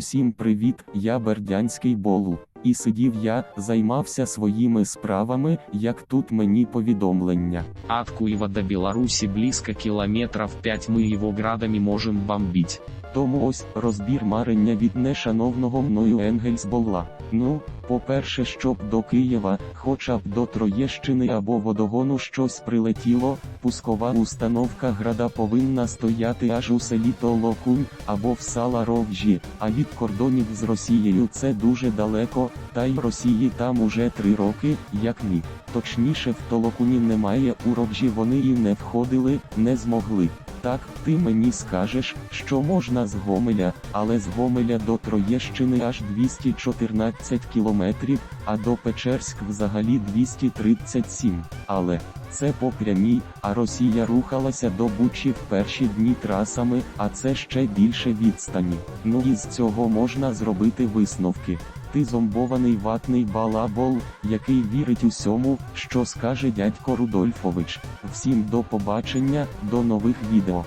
Усім привіт, я Бердянський Болу. І сидів я, займався своїми справами, як тут мені повідомлення. От Куева до Беларуси близко километров 5 мы его градами можем бомбить. Тому ось розбір марення від нешановного мною Енгельсбола. Ну, по-перше, щоб до Києва, хоча б до Троєщини або водогону щось прилетіло, пускова установка града повинна стояти аж у селі Толокунь або в сала Ровжі, а від кордонів з Росією це дуже далеко, та й Росії там уже три роки, як ні. Точніше в Толокуні немає, у Ровжі вони і не входили, не змогли. Так, ти мені скажеш, що можна з Гомеля, але з Гомеля до Троєщини аж 214 кілометрів, а до Печерськ взагалі 237. Але це по прямій, а Росія рухалася до Бучі в перші дні трасами, а це ще більше відстані. Ну і з цього можна зробити висновки. Ти зомбований ватний балабол, який вірить усьому, що скаже дядько Рудольфович. Всім до побачення, до нових відео.